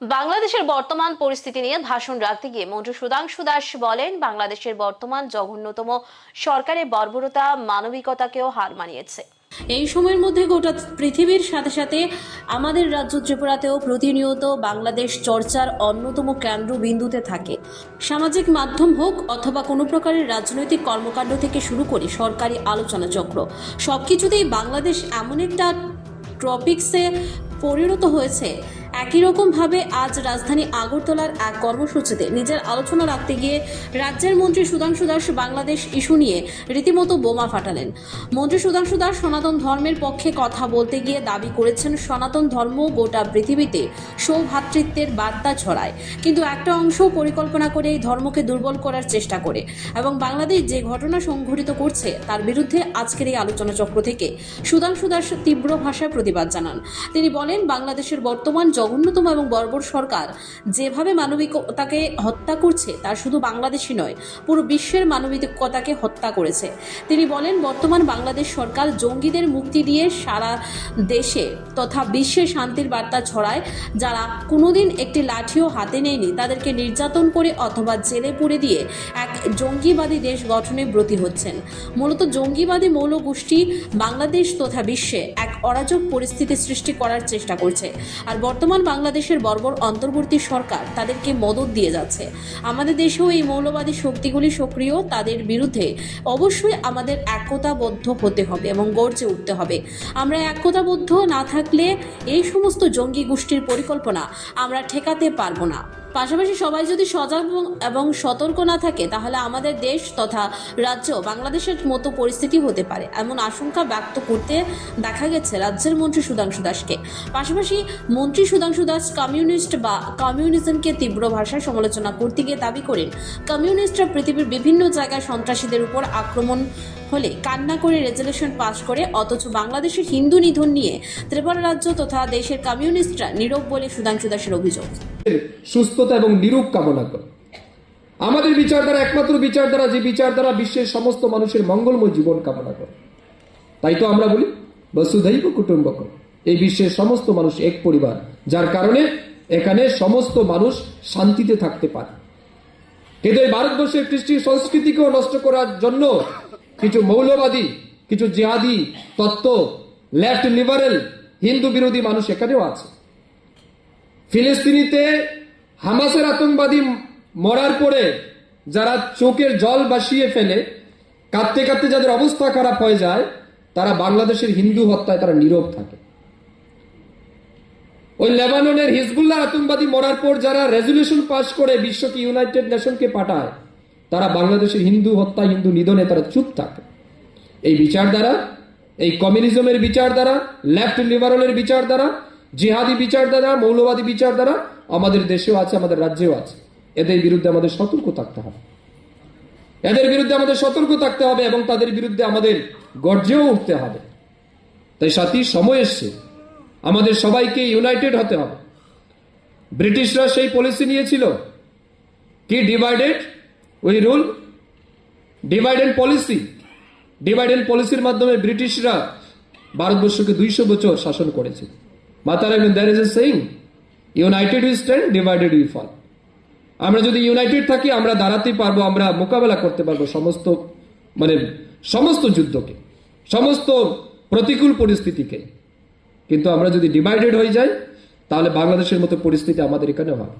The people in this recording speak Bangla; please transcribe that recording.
বাংলাদেশের বর্তমান পরিস্থিতি নিয়ে ভাষণ রাখতে গিয়ে মন্ত্রী সুধাংশু দাস বলেন, বাংলাদেশের বর্তমান জঘন্যতম সরকারের বর্বরতা মানবিকতাকেও হার মানিয়েছে। এই সময়ের মধ্যে গোটা পৃথিবীর সাথে সাথে আমাদের রাজ্য ত্রিপুরাতেও প্রতিনিয়ত বাংলাদেশ চর্চার অন্যতম কেন্দ্রবিন্দুতে থাকে। সামাজিক মাধ্যম হোক অথবা কোনো প্রকারের রাজনৈতিক কর্মকাণ্ড থেকে শুরু করে সরকারি আলোচনা চক্র সব কিছুতেই বাংলাদেশ এমন একটা টপিক্সে পরিণত হয়েছে একই রকমভাবে আজ রাজধানী আগরতলার এক কর্মসূচিতে নিজের আলোচনা রাখতে গিয়ে রাজ্যের মন্ত্রী সুধাংশু দাস বাংলাদেশ ইস্যু নিয়ে রীতিমতো বোমা ফাটালেন। মন্ত্রী সুধাংশু দাস সনাতন ধর্মের পক্ষে কথা বলতে গিয়ে দাবি করেছেন, সনাতন ধর্ম গোটা পৃথিবীতে সৌভ্রাতৃত্বের বার্তা ছড়ায়। কিন্তু একটা অংশ পরিকল্পনা করে এই ধর্মকে দুর্বল করার চেষ্টা করে এবং বাংলাদেশ যে ঘটনা সংঘটিত করছে, তার বিরুদ্ধে আজকের এই আলোচনা চক্র থেকে সুধাংশু দাস তীব্র ভাষায় প্রতিবাদ জানান। তিনি বলেন, বাংলাদেশের বর্তমান জঘন্যতম এবং বর্বর সরকার যেভাবে মানবিকতাকে হত্যা করছে, তা শুধু বাংলাদেশই নয়, পুরো বিশ্বের মানবিকতাকে হত্যা করেছে। তিনি বলেন, বর্তমান বাংলাদেশ সরকার জঙ্গিদের মুক্তি দিয়ে সারা দেশে তথা বিশ্বে শান্তির বার্তা ছড়ায়, যারা কোনোদিন একটি লাঠিও হাতে নেয়নি, তাদেরকে নির্যাতন করে অথবা জেলে পুড়ে দিয়ে এক জঙ্গিবাদী দেশ গঠনে ব্রতী হচ্ছেন। মূলত জঙ্গিবাদী মৌল গোষ্ঠী বাংলাদেশ তথা বিশ্বে এক অরাজক পরিস্থিতি সৃষ্টি করার চেষ্টা করছে। আর বর্তমান বাংলাদেশের বর্বর অন্তর্বর্তী সরকার তাদেরকে মদত দিয়ে যাচ্ছে। আমাদের দেশেও এই মৌলবাদী শক্তিগুলি সক্রিয়, তাদের বিরুদ্ধে অবশ্যই আমাদের একতাবদ্ধ হতে হবে এবং গর্জে উঠতে হবে। আমরা একতাবদ্ধ না থাকলে এই সমস্ত জঙ্গি গোষ্ঠীর পরিকল্পনা আমরা ঠেকাতে পারব না। পাশাপাশি সবাই যদি সজাগ এবং- সতর্ক না থাকে, তাহলে আমাদের দেশ তথা রাজ্য বাংলাদেশের মতো পরিস্থিতি হতে পারে, এমন আশঙ্কা ব্যক্ত করতে দেখা গেছে রাজ্যের মন্ত্রী সুধাংশু দাসকে। পাশাপাশি মন্ত্রী সুধাংশু দাস কমিউনিস্ট বা কমিউনিজমকে তীব্র ভাষায় সমালোচনা করতে গিয়ে দাবি করেন, কমিউনিস্টরা পৃথিবীর বিভিন্ন জায়গায় সন্ত্রাসীদের উপর আক্রমণ হলে কান্না করে রেজলিউশন পাশ করে, অথচ বাংলাদেশের হিন্দু নিধন নিয়ে ত্রিপুরা রাজ্য তথা দেশের কমিউনিস্টরা নীরব বলে সুধাংশু দাসের অভিযোগ। সুস্থতা এবং নিরূপ কামনা করে। আমাদের বিচারধারা একমাত্র বিচারধারা, যে বিচারধারা বিশ্বের সমস্ত মানুষের মঙ্গলময় জীবন কামনা করে। তাই তো আমরা বলি, বসুধৈব কুটুম্বকম এই বিশ্বের সমস্ত মানুষ এক পরিবার, যার কারণে এখানে সমস্ত মানুষ শান্তিতে থাকতে পারে। কিন্তু এই ভারতবর্ষের কৃষ্টি সংস্কৃতিকেও নষ্ট করার জন্য কিছু মৌলবাদী, কিছু জিহাদি, তত্ত্ব, লেফট লিবারেল, হিন্দু বিরোধী মানুষ এখানেও আছে। ফিলিস্তিনিতে হামাসের আতঙ্কবাদী মরার পরে যারা চোখের জল বাসিয়ে ফেলে, কাঁদতে কাঁদতে যাদের অবস্থা খারাপ হয়ে যায়, তারা বাংলাদেশের হিন্দু হত্যায় তারা নীরব থাকে। ওই লেবাননের হিজবুল্লাহ আতঙ্কবাদী মরার পর যারা রেজলিউশন পাস করে বিশ্বকে ইউনাইটেড নেশনকে পাঠায় তারা বাংলাদেশের হিন্দু হত্যা, হিন্দু নিধনে তারা চুপ থাকে। এই বিচার দ্বারা, এই কমিউনিজমের বিচার দ্বারা, লেফট লিবারেলের বিচার দ্বারা, জিহাদি বিচার দ্বারা, মৌলবাদী বিচার দ্বারা আমাদের দেশেও আছে, আমাদের রাজ্যেও আছে। এদের বিরুদ্ধে আমাদের সতর্ক থাকতে হবে। এদের বিরুদ্ধে আমাদের সতর্ক থাকতে হবে এবং তাদের বিরুদ্ধে আমাদের গর্জেও উঠতে হবে। তাই সাথী, সময় এসছে। আমাদের সবাইকে ইউনাইটেড হতে হবে। ব্রিটিশরা সেই পলিসি নিয়েছিল। কি divided we rule divide and policy. Divide and পলিসির মাধ্যমে ব্রিটিশরা ভারতবর্ষকে দুইশো বছর শাসন করেছে। মাতার there is a saying united we stand divided we fall আমরা যদি ইউনাইটেড থাকি, আমরা দাঁড়াতে পারব, আমরা মোকাবেলা করতে পারব সমস্ত মানে সমস্ত যুদ্ধকে, সমস্ত প্রতিকূল পরিস্থিতিকে। কিন্তু আমরা যদি ডিভাইডেড হয়ে যাই, তাহলে বাংলাদেশের মতো পরিস্থিতি আমাদের এখানে হয়